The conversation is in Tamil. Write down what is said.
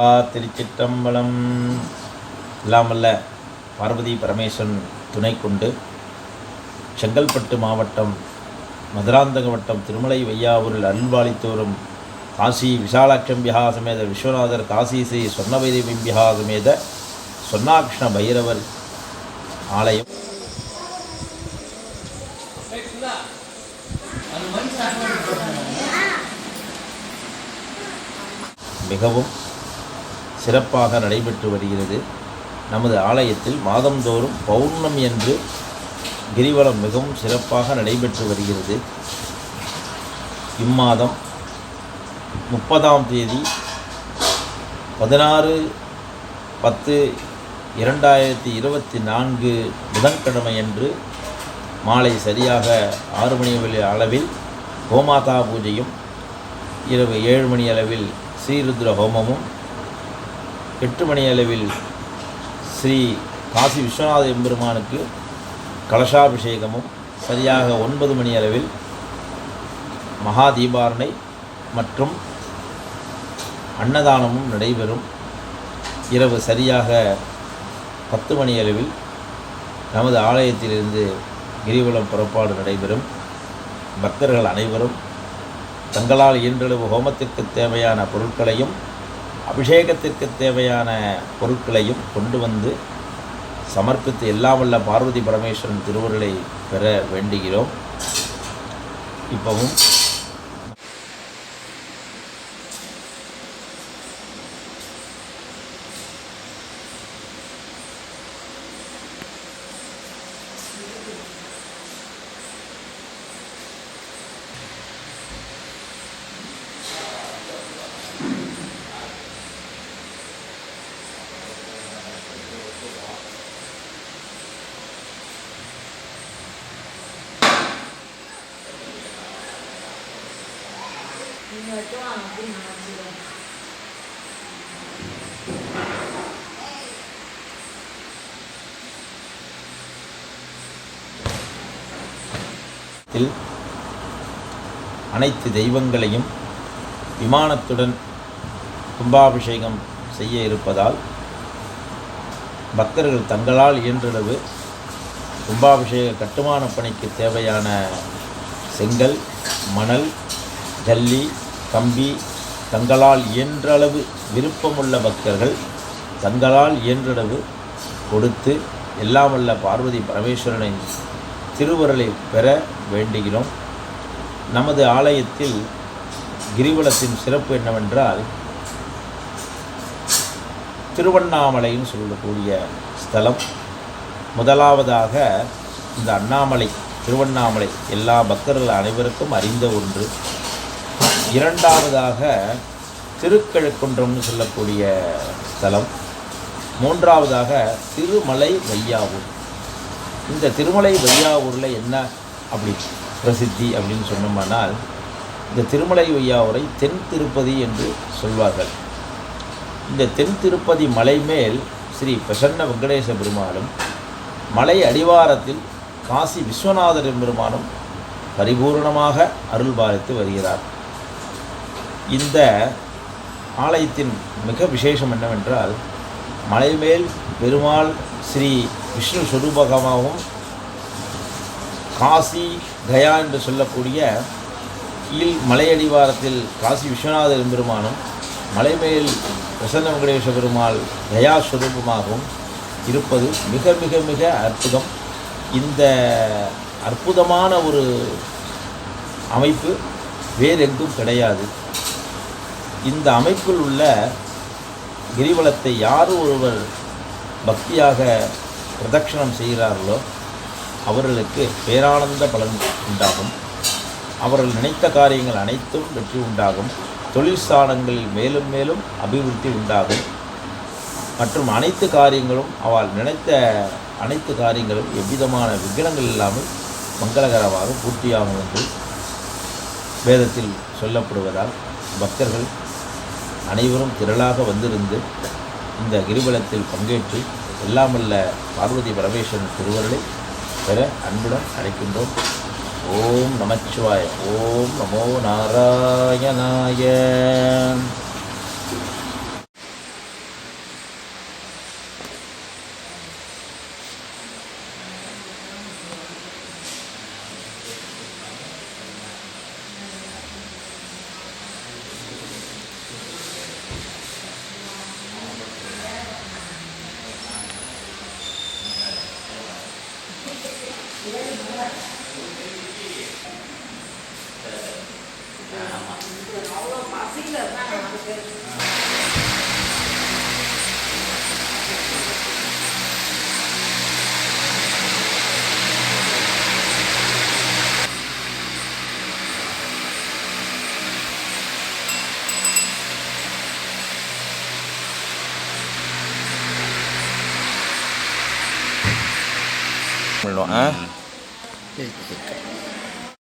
திருச்சிற்றம்பலம். இல்லாமல்ல பார்வதி பரமேஸ்வரன் துணை கொண்டு செங்கல்பட்டு மாவட்டம் மதுராந்தக வட்டம் திருமலை வையாவூரில் அருள்வாளித்தோறும் காசி விசாலாட்சம்பியா சமேத விஸ்வநாதர் காசி ஸ்ரீ சொர்ணவைதேவிம்பியா சமேத சொன்னாக்ஷ்ண பைரவர் ஆலயம். மிகவும் சிறப்பாக நடைபெற்று வருகிறது. நமது ஆலயத்தில் மாதந்தோறும் பௌர்ணமி என்று கிரிவலம் மிகவும் சிறப்பாக நடைபெற்று வருகிறது. இம்மாதம் முப்பதாம் தேதி பதினாறு பத்து இரண்டாயிரத்தி இருபத்தி நான்கு புதன்கிழமையன்று மாலை சரியாக ஆறு மணி அளவில் கோமாதா பூஜையும் இரவு ஏழு மணி அளவில் ஸ்ரீருத்ர ஹோமமும் எட்டு மணியளவில் ஸ்ரீ காசி விஸ்வநாத எம்பெருமானுக்கு கலசாபிஷேகமும் சரியாக ஒன்பது மணி அளவில் மகா தீபாரணை மற்றும் அன்னதானமும் நடைபெறும். இரவு சரியாக பத்து மணி அளவில் நமது ஆலயத்திலிருந்து கிரிவலம் புறப்பாடு நடைபெறும். பக்தர்கள் அனைவரும் தங்களால் இயன்றளவு ஹோமத்திற்கு தேவையான பொருட்களையும் அபிஷேகத்திற்கு தேவையான பொருட்களையும் கொண்டு வந்து சமர்ப்பித்து எல்லாம் வல்ல பார்வதி பரமேஸ்வரன் திருவருளை பெற வேண்டுகிறோம். இப்போவும் அனைத்து தெய்வங்களையும் விமானத்துடன் கும்பாபிஷேகம் செய்ய இருப்பதால் பக்தர்கள் தங்களால் இயன்றளவு கும்பாபிஷேக கட்டுமான பணிக்கு தேவையான செங்கல் மணல் ஜல்லி தம்பி தங்களால் இயன்றளவு விருப்பமுள்ள பக்தர்கள் தங்களால் இயன்றளவு கொடுத்து எல்லாம் பார்வதி பரமேஸ்வரனின் திருவருளை பெற வேண்டுகிறோம். நமது ஆலயத்தில் கிரிவலத்தின் சிறப்பு என்னவென்றால் திருவண்ணாமலைன்னு சொல்லக்கூடிய ஸ்தலம். முதலாவதாக இந்த அண்ணாமலை திருவண்ணாமலை. எல்லா பக்தர்கள் அனைவருக்கும் அறிந்த ஒன்று. இரண்டாவதாக திருக்கழுக்குன்றம்னு சொல்லக்கூடிய ஸ்தலம் மூன்றாவதாக திருமலை வையாவூர். இந்த திருமலை வையாவூரில் என்ன அப்படி பிரசித்தி அப்படின்னு சொன்னோம்னால் இந்த திருமலை வையாவூரை தென் திருப்பதி என்று சொல்வார்கள். இந்த தென் திருப்பதி மலை மேல் ஸ்ரீ பிரசன்ன வெங்கடேச பெருமாளும் மலை அடிவாரத்தில் காசி விஸ்வநாதர் பெருமானும் பரிபூர்ணமாக அருள் பாலித்து வருகிறார். இந்த ஆலயத்தின் மிக விசேஷம் என்னவென்றால் மலைமேல் பெருமாள் ஸ்ரீ விஷ்ணு சொரூபகமாகவும் காசி கயா என்று சொல்லக்கூடிய கீழ் மலையடிவாரத்தில் காசி விஸ்வநாதர் பெருமானும் மலைமேல் பிரசன்ன வெங்கடேஸ்வர பெருமாள் கயா ஸ்வரூபமாகவும் இருப்பது மிக மிக மிக அற்புதம். இந்த அற்புதமான ஒரு அமைப்பு வேறெங்கும் கிடையாது. இந்த அமைப்பில் உள்ள கிரிவலத்தை யார் ஒருவர் பக்தியாக பிரதட்சணம் செய்கிறார்களோ அவர்களுக்கு பேரானந்த பலன் உண்டாகும். அவர்கள் நினைத்த காரியங்கள் அனைத்தும் வெற்றி உண்டாகும். தொழில் ஸ்தானங்களில் மேலும் மேலும் அபிவிருத்தி உண்டாகும். மற்றும் அனைத்து காரியங்களும் அவள் நினைத்த அனைத்து காரியங்களும் எவ்விதமான விக்னங்கள் இல்லாமல் மங்களகரமாக பூர்த்தியாகும் என்று வேதத்தில் சொல்லப்படுவதால் பக்தர்கள் அனைவரும் திரளாக வந்திருந்து இந்த கிரிவலத்தில் பங்கேற்று எல்லாமல்ல பார்வதி பரமேஸ்வரன் திருவருளை பெற அன்புடன் அழைக்கின்றோம். ஓம் நமச்சிவாய ஓம் நமோ நாராயணாய. அவ்வளோ பசியில் இருந்தால் நாலு பேர் mình loạn á 对对。对